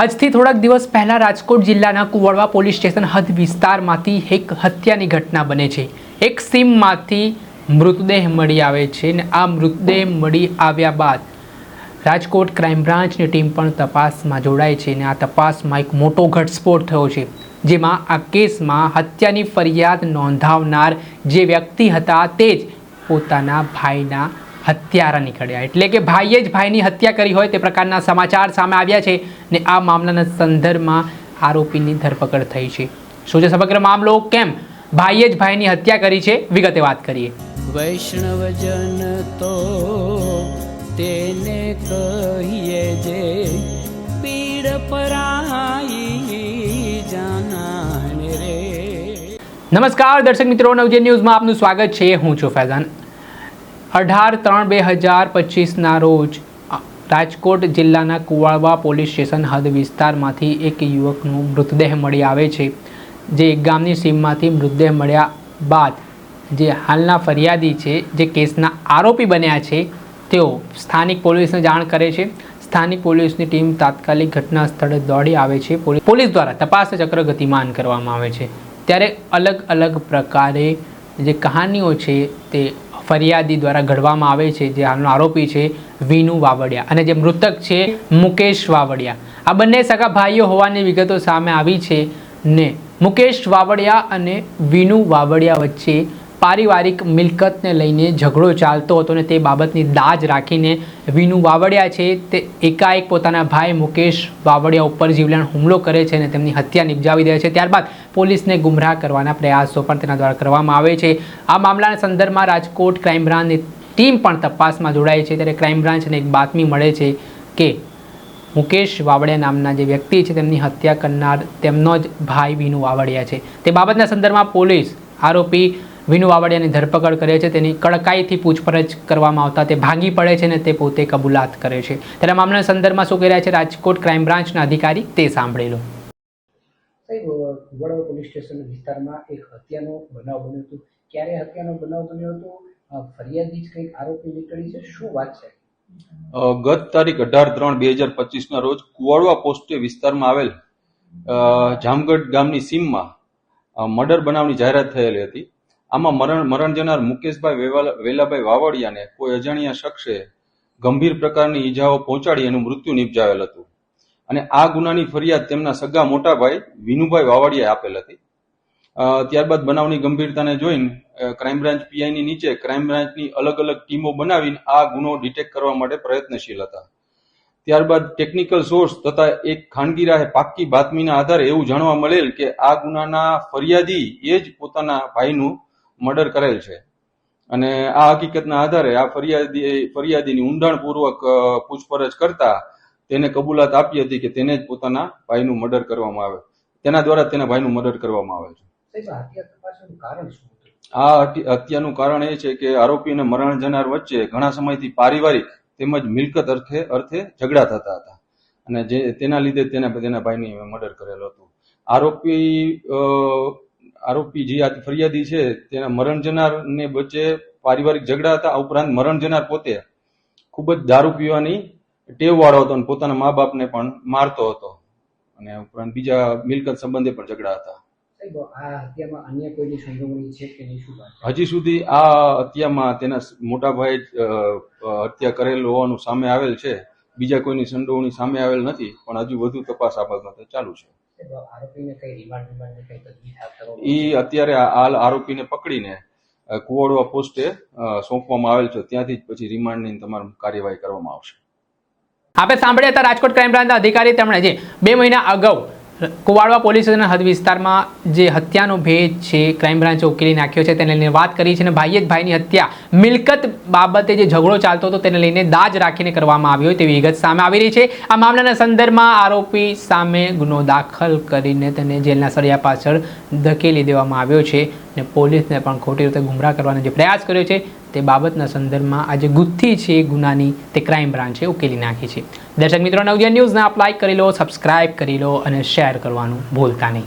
આજથી થોડાક દિવસ પહેલા રાજકોટ જિલ્લાના કુવાડવા પોલીસ સ્ટેશન હદ વિસ્તારમાંથી એક હત્યાની ઘટના બને છે. એક સીમમાંથી મૃતદેહ મળી આવે છે અને આ મૃતદેહ મળી આવ્યા બાદ રાજકોટ ક્રાઇમ બ્રાન્ચની ટીમ પણ તપાસમાં જોડાય છે અને આ તપાસમાં એક મોટો ઘટસ્ફોટ થયો છે, જેમાં આ કેસમાં હત્યાની ફરિયાદ નોંધાવનાર જે વ્યક્તિ હતા તે જ પોતાના ભાઈના હત્યારા નીકળ્યા. એટલે કે ભાઈએ જ ભાઈની હત્યા કરી હોય તે પ્રકારના સમાચાર સામે આવ્યા છે ને આ મામલાના સંદર્ભમાં આરોપીની ધરપકડ થઈ છે. શું છે સમગ્ર મામલો? કેમ? ભાઈએ જ ભાઈની હત્યા કરી છે? વિગતે વાત કરીએ. વૈષ્ણવજન તો તેને કહીએ જે પીડ પરાઈ જાનાને રે. નમસ્કાર દર્શક મિત્રો નવજે ન્યૂઝમાં આપનું સ્વાગત છે. હું છું ફૈઝાન. અઢાર ત્રણ બે હજાર પચીસના રોજ, રાજકોટ જિલ્લાના કુવાડવા પોલીસ સ્ટેશન હદ વિસ્તારમાંથી એક યુવકનો મૃતદેહ મળી આવે છે, જે ગામની સીમમાંથી મૃતદેહ મળ્યા બાદ, જે હાલના ફરિયાદી છે, જે કેસના આરોપી બન્યા છે, તેઓ સ્થાનિક પોલીસને જાણ કરે છે. સ્થાનિક પોલીસની ટીમ તાત્કાલિક ઘટના સ્થળે દોડી આવે છે. પોલીસ દ્વારા તપાસ ચક્ર ગતિમાન કરવામાં આવે છે. ત્યારે અલગ અલગ પ્રકારે જે કહાનીઓ છે તે ફરિયાદી દ્વારા ઘડવામાં આવે છે, જે હાલનો આરોપી છે વિનુ વાવડિયા અને જે મૃતક છે મુકેશ વાવડિયા. આ બંને સગા ભાઈઓ હોવાની વિગતો સામે આવી છે ને મુકેશ વાવડિયા અને વિનુ વાવડિયા વચ્ચે પારિવારિક મિલકતને લઈને ઝઘડો ચાલતો હતો ને તે બાબતની દાજ રાખીને વિનુ વાવડિયા છે. તે એકાએક પોતાના ભાઈ મુકેશ વાવડિયા ઉપર જીવલેણ હુમલો કરે છે અને તેમની હત્યા નિપજાવી દે છે. ત્યારબાદ પોલીસને ગુમરાહ કરવાના પ્રયાસો પણ તેના દ્વારા કરવામાં આવે છે. આ મામલાના સંદર્ભમાં રાજકોટ ક્રાઇમ બ્રાન્ચની ટીમ પણ તપાસમાં જોડાય છે. ત્યારે ક્રાઇમ બ્રાન્ચને એક બાતમી મળે છે કે મુકેશ વાવડિયા નામના જે વ્યક્તિ છે તેમની હત્યા કરનાર તેમનો જ ભાઈ વિનુ વાવડિયા છે. તે બાબતના સંદર્ભમાં પોલીસ આરોપી વિનુ વાવડિયાની ધરપકડ કરે છે. તેની કડકાઈથી પૂછપરછ કરવામાં આવતા તે ભાગી પડે છે ને તે પોતે કબૂલાત કરે છે. ત્યારે મામલાના સંદર્ભમાં શું કહી રહ્યા છે? રાજકોટ ક્રાઇમ બ્રાન્ચના અધિકારી તે સાંભળી લો વડોદરા પોલીસ સ્ટેશન વિસ્તારમાં એક હત્યાનો બનાવ બન્યો હતો. ક્યારે હત્યાનો બનાવ બન્યો હતો? ફરિયાદી જ કંઈક આરોપી નીકળી છે? શું વાત છે? ગત તારીખ અઢાર ત્રણ બે હજાર પચીસના રોજ કુવાડવા પોસ્ટે વિસ્તારમાં આવેલ જામગઢ ગામની સીમમાં મર્ડર બનાવની જાહેરાત થયેલી હતી. આમાં મરણ મરણ જનાર મુકેશભાઈ વેલાભાઈ વાવડિયાને કોઈ અજાણ્યા શખ્સે ગંભીર પ્રકારની ઈજાઓ પહોંચાડી એનું મૃત્યુ નિપજાવેલ હતું. અને આ ગુનાની ફરિયાદ તેમના સગા મોટાભાઈ વિનુભાઈ વાવડિયાએ આપેલ હતી. ત્યારબાદ બનાવની ગંભીરતાને જોઈને ક્રાઇમ બ્રાન્ચ પીઆઈની નીચે ક્રાઇમ બ્રાન્ચની અલગ અલગ ટીમો બનાવીને આ ગુનો ડિટેક્ટ કરવા માટે પ્રયત્નશીલ હતા. ત્યારબાદ ટેકનિકલ સોર્સ તથા એક ખાનગી રાહે પાક્કી બાતમીના આધારે એવું જાણવા મળેલ કે આ ગુનાના ફરિયાદી એ જ પોતાના ભાઈનું મર્ડર કરેલ છે. અને આ હકીકતના આધારે આ ફરિયાદી ફરિયાદીની ઊંડાણપૂર્વક પૂછપરછ કરતા તેને કબૂલાત આપી હતી કે તેને જ પોતાના ભાઈનું મર્ડર કરવામાં આવે. તેના દ્વારા તેના ભાઈનું મર્ડર કરવામાં આવે છે. આ હત્યાનું કારણ એ છે કે આરોપી અને મરણ જનાર વચ્ચે ઘણા સમયથી પારિવારિક તેમજ મિલકત અર્થે અર્થે ઝઘડા થતા હતા. અને જે તેના લીધે તેના તેના ભાઈની મર્ડર કરેલો હતો. આરોપી આરોપી જે ફરિયાદી છે તેના મરણ જનાર ને વચ્ચે પારિવારિક ઝઘડા હતા. આ ઉપરાંત મરણ જનાર પોતે ખૂબ જ દારૂ પીવાની ટેવ વાળો હતો અને પોતાના મા બાપને પણ મારતો હતો. અને ઉપરાંત બીજા મિલકત સંબંધે પણ ઝઘડા હતા. હજી સુધી આ હત્યામાં તેના મોટા ભાઈ હત્યા કરેલ હોવાનું સામે આવેલ છે. બીજા કોઈની સંડોવણી સામે આવેલ નથી પણ હજુ વધુ તપાસ આ બાબતે ચાલુ છે. ઈ અત્યારે હાલ આરોપીને પકડીને કુવાડવા પોસ્ટે સોંપવામાં આવેલ છે. ત્યાંથી જ પછી રિમાન્ડની તમામ કાર્યવાહી કરવામાં આવશે. આપણે સાંભળ્યા હતા રાજકોટ ક્રાઇમ બ્રાન્ચના અધિકારી તેમણે જે બે મહિના અગાઉ કુવાડવા પોલીસ સ્ટેશન હદ વિસ્તારમાં જે હત્યાનો ભેદ છે ક્રાઇમ બ્રાન્ચે ઉકેલી નાખ્યો છે, તેને લઈને વાત કરી છે અને ભાઈએ જ ભાઈની હત્યા મિલકત બાબતે જે ઝઘડો ચાલતો હતો તેને લઈને દાજ રાખીને કરવામાં આવ્યો તેવી વિગત સામે આવી રહી છે. આ મામલાના સંદર્ભમાં આરોપી સામે ગુનો દાખલ કરીને તેને જેલના સળિયા પાછળ ધકેલી દેવામાં આવ્યો છે અને પોલીસને પણ ખોટી રીતે ગુમરાહ કરવાનો જે પ્રયાસ કર્યો છે તે બાબતના સંદર્ભમાં આજે ગુથ્થી છે ગુનાની તે ક્રાઇમ બ્રાન્ચે ઉકેલી નાખી છે. દર્શક મિત્રો નવજન ન્યૂઝને આપ લાઇક કરી લો સબસ્ક્રાઇબ કરી લો અને શેર કરવાનું ભૂલતા નહીં.